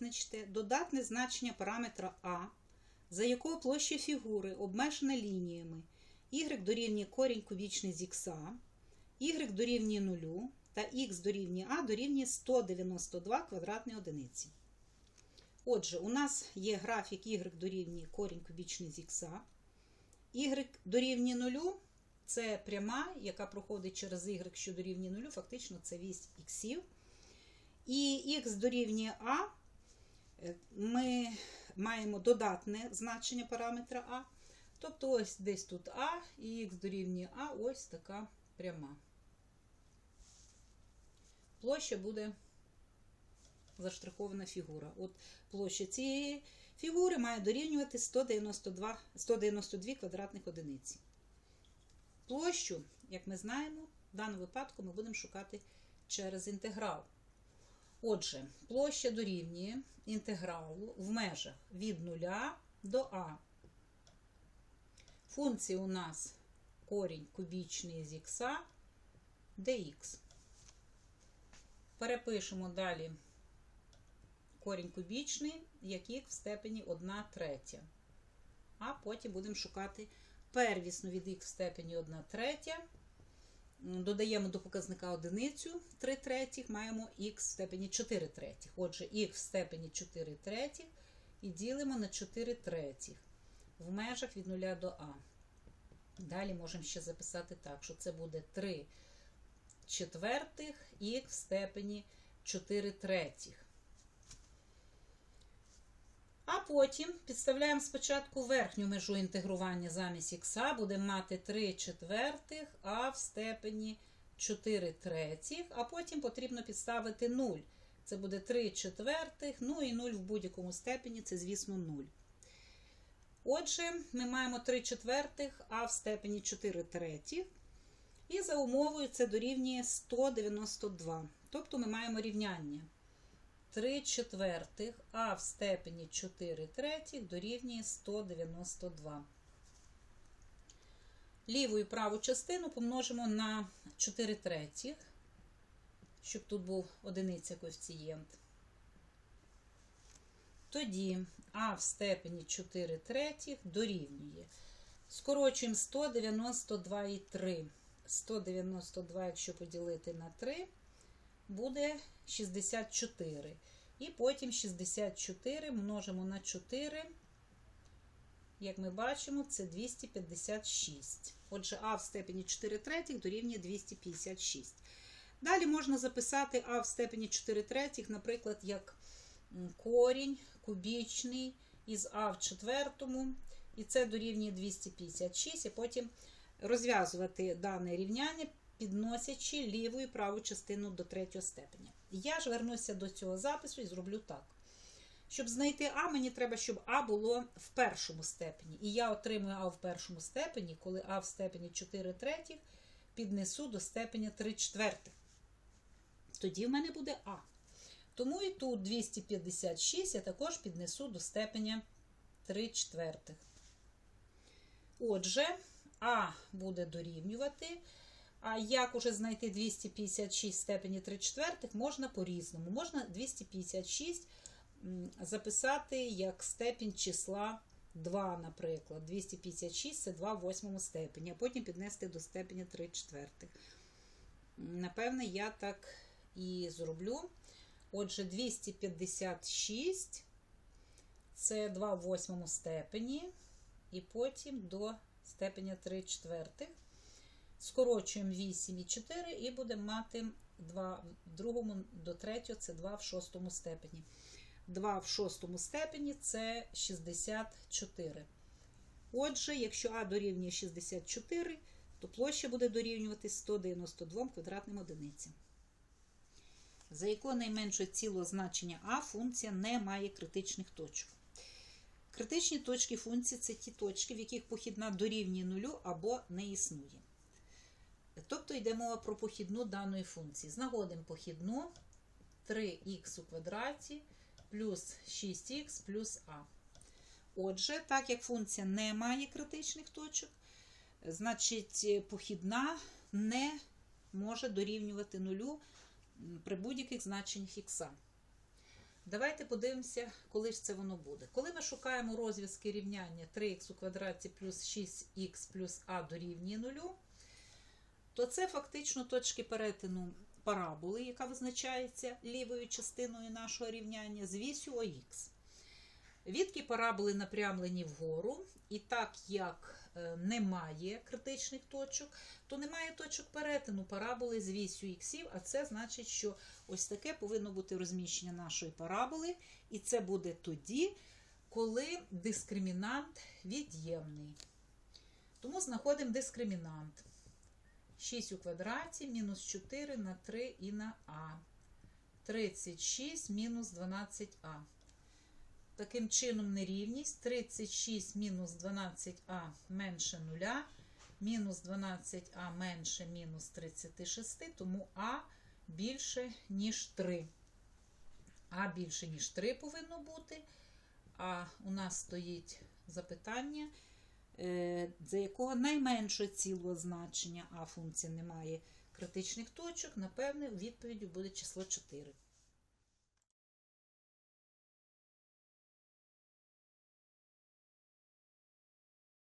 визначте додатне значення параметра А, за якого площа фігури обмежена лініями y дорівнює корінь кубічний з х, y дорівнює 0 та х дорівнює а дорівнює 192 квадратні одиниці. Отже, у нас є графік y дорівнює корінь кубічний з х, y дорівнює 0 це пряма, яка проходить через y, що дорівнює 0, фактично це вісь іксів. І х дорівнює а, ми маємо додатне значення параметра а. Тобто ось десь тут а, і х дорівнює а, ось така пряма. Площа буде заштрихована фігура. От площа цієї фігури має дорівнювати 192, 192 квадратних одиниці. Площу, як ми знаємо, в даному випадку ми будемо шукати через інтеграл. Отже, площа дорівнює інтегралу в межах від 0 до а. Функція у нас корінь кубічний з х dx. Перепишемо далі корінь кубічний, як в степені 1 третя. А потім будемо шукати первісну від х в степені 1 третя. Додаємо до показника одиницю 3 третіх, маємо х в степені 4 третіх. Отже, х в степені 4 третіх і ділимо на 4 третіх в межах від 0 до а. Далі можемо ще записати так, що це буде 3 четвертих х в степені 4 третіх. А потім підставляємо спочатку верхню межу інтегрування замість х, будемо мати 3 четвертих, а в степені 4 третіх, а потім потрібно підставити 0. Це буде 3 четвертих, ну і 0 в будь-якому степені, це, звісно, 0. Отже, ми маємо 3 четвертих, а в степені 4 третіх. І за умовою це дорівнює 192. Тобто ми маємо рівняння. 3 четвертих, а в степені 4 третіх дорівнює 192. Ліву і праву частину помножимо на 4 третіх, щоб тут був одиниця коефіцієнт. Тоді а в степені 4 третіх дорівнює. Скорочуємо 192,3. 192, якщо поділити на 3, буде 64. І потім 64 множимо на 4. Як ми бачимо, це 256. Отже, а в степені 4 третіх дорівнює 256. Далі можна записати а в степені 4 третіх, наприклад, як корінь кубічний із а в четвертому. І це дорівнює 256, і потім розв'язувати дане рівняння, підносячи ліву і праву частину до третього степеня. Я ж вернуся до цього запису і зроблю так. Щоб знайти А, мені треба, щоб А було в першому степені. І я отримую А в першому степені, коли А в степені 4 третіх піднесу до степеня 3 четвертих. Тоді в мене буде А. Тому і тут 256 я також піднесу до степеня 3 четвертих. Отже, А буде дорівнювати. А як уже знайти 256 в степені 3 четвертих, можна по-різному. Можна 256 записати як степінь числа 2, наприклад. 256 це 2 в восьмому степені, а потім піднести до степені 3 четвертих. Напевне, я так і зроблю. Отже, 256 це 2 в восьмому степені, і потім до степеня 3 четвертих. Скорочуємо 8 і 4 і будемо мати 2 в другому до третього це 2 в шостому степені. 2 в шостому степені це 64. Отже, якщо А дорівнює 64, то площа буде дорівнювати 192 квадратним одиницям. За якого найменшого цілого значення А функція не має критичних точок. Критичні точки функції це ті точки, в яких похідна дорівнює нулю або не існує. Тобто йде мова про похідну даної функції. Знаходимо похідну 3х у квадраті плюс 6х плюс а. Отже, так як функція не має критичних точок, значить похідна не може дорівнювати нулю при будь-яких значеннях х. Давайте подивимося, коли ж це воно буде. Коли ми шукаємо розв'язки рівняння 3х у квадраті плюс 6х плюс а дорівнює 0, то це фактично точки перетину параболи, яка визначається лівою частиною нашого рівняння з вісю ОХ. Відки параболи напрямлені вгору, і так як е, немає критичних точок, то немає точок перетину параболи з вісю іксів, а це значить, що ось таке повинно бути розміщення нашої параболи, і це буде тоді, коли дискримінант від'ємний. Тому знаходимо дискримінант. 6 у квадраті мінус 4 на 3 і на а. 36 мінус 12а. Таким чином, нерівність 36 мінус 12а менше 0, мінус 12а менше мінус 36, тому а більше, ніж 3. А більше, ніж 3 повинно бути. А у нас стоїть запитання, за якого найменше цілого значення а функції немає критичних точок. Напевне, відповіддю буде число 4.